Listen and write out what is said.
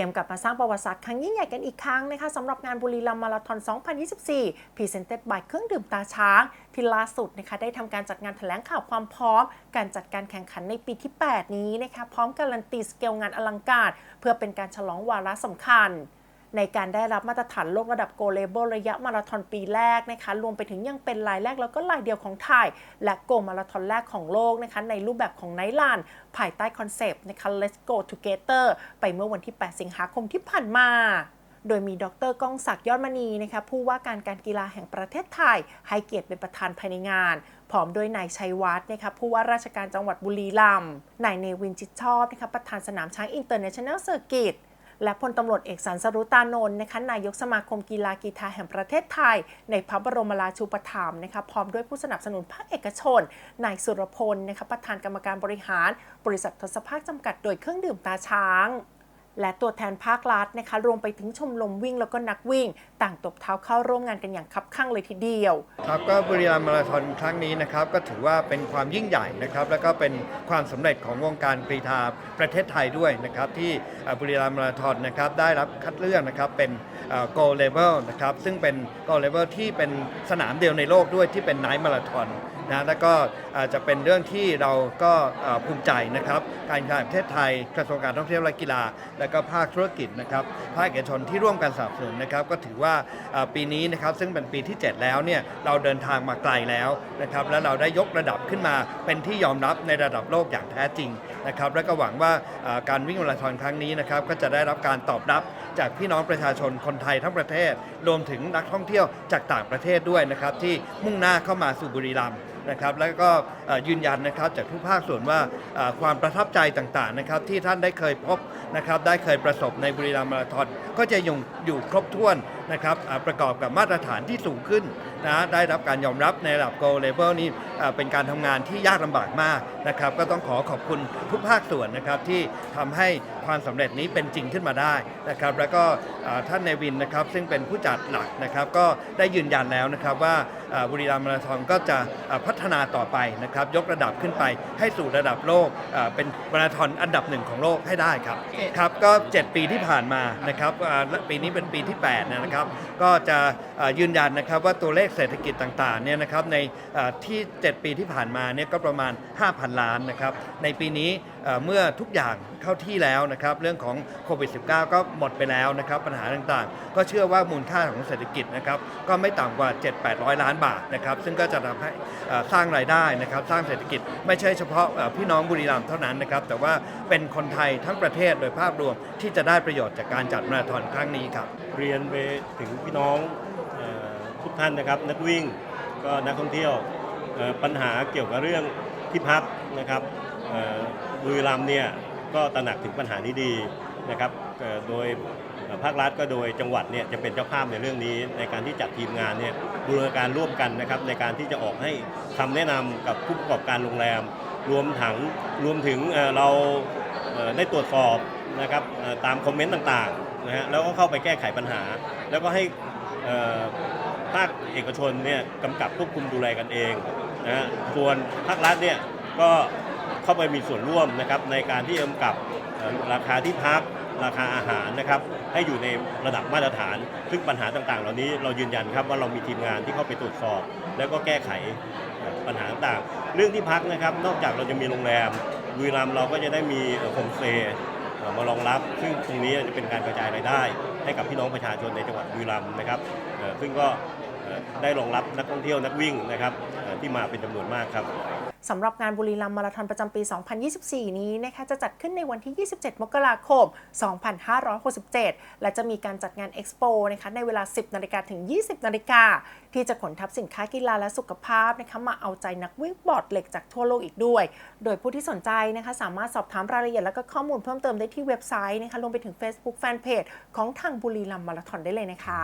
ียมกลับมาสร้างประวัติศาสตร์ครั้งยิ่งใหญ่กันอีกครั้งนะคะสำหรับงานบุรีรัมย์มาราธอน 2024 Presented by เครื่องดื่มตาช้าง ที่ล่าสุดนะคะได้ทำการจัดงานแถลงข่าวความพร้อม การจัดการแข่งขันในปีที่ 8 นี้นะคะพร้อมการันตีสเกลงานอลังการ เพื่อเป็นการฉลองวาระสำคัญ ในการได้รับมาตรฐานโลกระดับโกลเลเบลระยะมาราธอนปีแรกนะคะรวมไปถึงยังเป็นรายแรกแล้วก็รายเดียวของไทย และโกมาราธอนแรกของโลกนะคะในรูปแบบของไนลันภายใต้คอนเซปต์นะคะ Let's Go Together ไปเมื่อวันที่ 8 สิงหาคมที่ผ่านมาโดยมีดรก้องศักดิ์ยอดมณีนะคะผู้ว่าการการกีฬาแห่งประเทศไทย ให้เกียรติเป็นประธานภายในงาน พร้อมด้วยนายชัยวัฒน์นะคะผู้ว่าราชการจังหวัดบุรีรัมย์นายเนวินจิตชอบนะคะประธานสนามช้างอินเตอร์เนชั่นแนลเซอร์กิต และพลตำรวจเอกสันสรุตานนท์นะคะนายกสมาคมกีฬากีฬาแห่งประเทศไทย ในพระบรมราชูปถัมภ์นะคะพร้อมด้วยผู้สนับสนุนภาคเอกชนนายสุรพลนะคะประธานกรรมการบริหาร บริษัททศภาคจำกัดโดยเครื่องดื่มตาช้าง และตัวแทนภาครัฐนะคะ รวมไปถึงชมรมวิ่งแล้วก็นักวิ่ง ต่างตบเท้าเข้าร่วมงานกันอย่างคับคั่งเลยทีเดียว ครับก็บุรีรัมย์มาราธอนครั้งนี้นะครับก็ถือว่าเป็นความยิ่งใหญ่นะครับแล้วก็เป็นความสำเร็จของวงการกรีฑาประเทศไทยด้วยนะครับที่บุรีรัมย์มาราธอนนะครับได้รับคัดเลือกนะครับเป็นโกลเลเวลนะครับซึ่งเป็นโกลเลเวลที่เป็นสนามเดียวในโลกด้วยที่เป็นไนท์มาราธอน นะแล้วก็อ่อจะเป็นเรื่องที่เราก็ภูมิใจนะครับการกีฬาแห่งประเทศไทยกระทรวงการท่องเที่ยวและกีฬา และก็ภาคธุรกิจนะครับภาคเอกชนที่ร่วมกันสนับสนุนนะครับก็ถือว่าปีนี้นะครับซึ่งเป็นปีที่ 7 แล้วเนี่ยเราเดินทางมาไกลแล้วนะครับและเราได้ยกระดับขึ้นมาเป็นที่ยอมรับในระดับโลกอย่างแท้จริงนะครับและก็หวังว่าการวิ่งมาราธอนครั้งนี้นะครับก็จะได้รับการตอบรับจากพี่น้องประชาชนคนไทยทั้งประเทศ รวมถึงนักท่องเที่ยวจากต่างประเทศด้วยนะครับที่มุ่งหน้าเข้ามาสู่บุรีรัมย์นะครับแล้วก็ยืนยันนะครับจากทุกภาคส่วนว่าความประทับใจต่างๆนะครับที่ท่านได้เคยพบนะครับได้เคยประสบในบุรีรัมย์มาราธอนก็จะยังอยู่ครบถ้วนนะครับประกอบกับมาตรฐานที่สูงขึ้นนะได้รับการยอมรับในระดับ Gold Level นี่เป็นการทำงานที่ยากลำบากมากนะครับก็ต้องขอขอบคุณทุกภาคส่วนนะครับที่ทำให้ความสำเร็จนี้เป็นจริงขึ้นมาได้นะครับแล้วก็อ่าท่านเนวินนะครับซึ่งเป็นผู้จัดหลักนะครับก็ได้ยืนยันแล้วนะครับว่าบุรีรัมย์มาราธอนก็จะพั ฒนาต่อไปนะครับ ยกระดับขึ้นไปให้สู่ระดับโลกอ่าเป็นมาราธอนอันดับหนึ่งของโลกให้ได้ครับครับก็ 7 ปีที่ผ่านมานะครับอ่าและปีนี้เป็นปีที่8นะครับ ก็จะอ่ายืนยันนะครับว่าตัวเลขเศรษฐกิจต่างๆเนี่ยนะครับในอ่าที่ 7 ปีที่ผ่านมาเนี่ยก็ประมาณ 5,000 ล้านนะครับในปีนี้เอ่อเมื่อทุกอย่างเข้าที่แล้วนะครับเรื่องของโควิด -19 ก็หมดไปแล้วนะครับปัญหาต่างๆ ก็เชื่อว่ามูลค่าของเศรษฐกิจนะครับก็ไม่ต่ำกว่า 7-800 ล้านบาทนะครับซึ่งก็จะทำให้เอ่อสร้างรายได้นะครับสร้างเศรษฐกิจไม่ใช่เฉพาะพี่น้องบุรีรัมย์เท่านั้นนะครับแต่ว่าเป็นคนไทยทั้งประเทศโดยภาพรวมที่จะได้ประโยชน์จากการจัดมาราธอนครั้งนี้ครับเรียนไปถึงพี่น้องทุกท่านนะครับนักวิ่งก็นักท่องเที่ยวปัญหาเกี่ยวกับเรื่องที่พักนะครับบุรีรัมย์เนี่ยก็ตระหนักถึงปัญหานี้ดีนะครับโดย ภาครัฐก็โดยจังหวัดเนี่ยจะเป็นเจ้าภาพในเรื่องนี้ ในการที่จัดทีมงานเนี่ยบูรณาการร่วมกันนะครับในการที่จะออกให้คำแนะนำกับผู้ประกอบการโรงแรม รวมถังรวมถึงเราได้ตรวจสอบนะครับตามคอมเมนต์ต่างๆนะฮะแล้วก็เข้าไปแก้ไขปัญหา แล้วก็ให้ภาคเอกชนเนี่ยกำกับควบคุมดูแลกันเองนะฮะส่วนภาครัฐเนี่ยก็เข้าไปมีส่วนร่วมนะครับในการที่กำกับราคาที่พัก ราคาอาหารนะครับให้อยู่ในระดับมาตรฐาน ซึ่งปัญหาต่างๆ เหล่านี้เรายืนยันครับว่าเรามีทีมงานที่เข้าไปตรวจสอบ แล้วก็แก้ไขปัญหาต่างๆ เรื่องที่พักนะครับ นอกจากเราจะมีโรงแรมบุรีรัมย์เราก็จะได้มีโฮมสเตย์มารองรับ ซึ่งตรงนี้จะเป็นการกระจายรายได้ ให้กับพี่น้องประชาชนในจังหวัดบุรีรัมย์นะครับซึ่งก็ได้รองรับนักท่องเที่ยวนักวิ่งนะครับที่มาเป็นจำนวนมากครับ สำหรับงานบุรีรัมย์มาราธอนประจำปี 2024 นี้นะคะจะจัดขึ้นในวันที่ 27 มกราคม 2567 และจะมีการจัดงานเอ็กซ์โปนะคะในเวลา 10 นาฬิกาถึง 20 นาฬิกา ที่จะขนทับสินค้ากีฬาและสุขภาพนะคะมาเอาใจนักวิ่งบอร์ดเหล็กจากทั่วโลกอีกด้วย โดยผู้ที่สนใจนะคะสามารถสอบถามรายละเอียดและก็ข้อมูลเพิ่มเติมได้ที่เว็บไซต์นะคะรวมไปถึง Facebook Fanpage ของทางบุรีรัมย์มาราธอนได้เลยนะคะ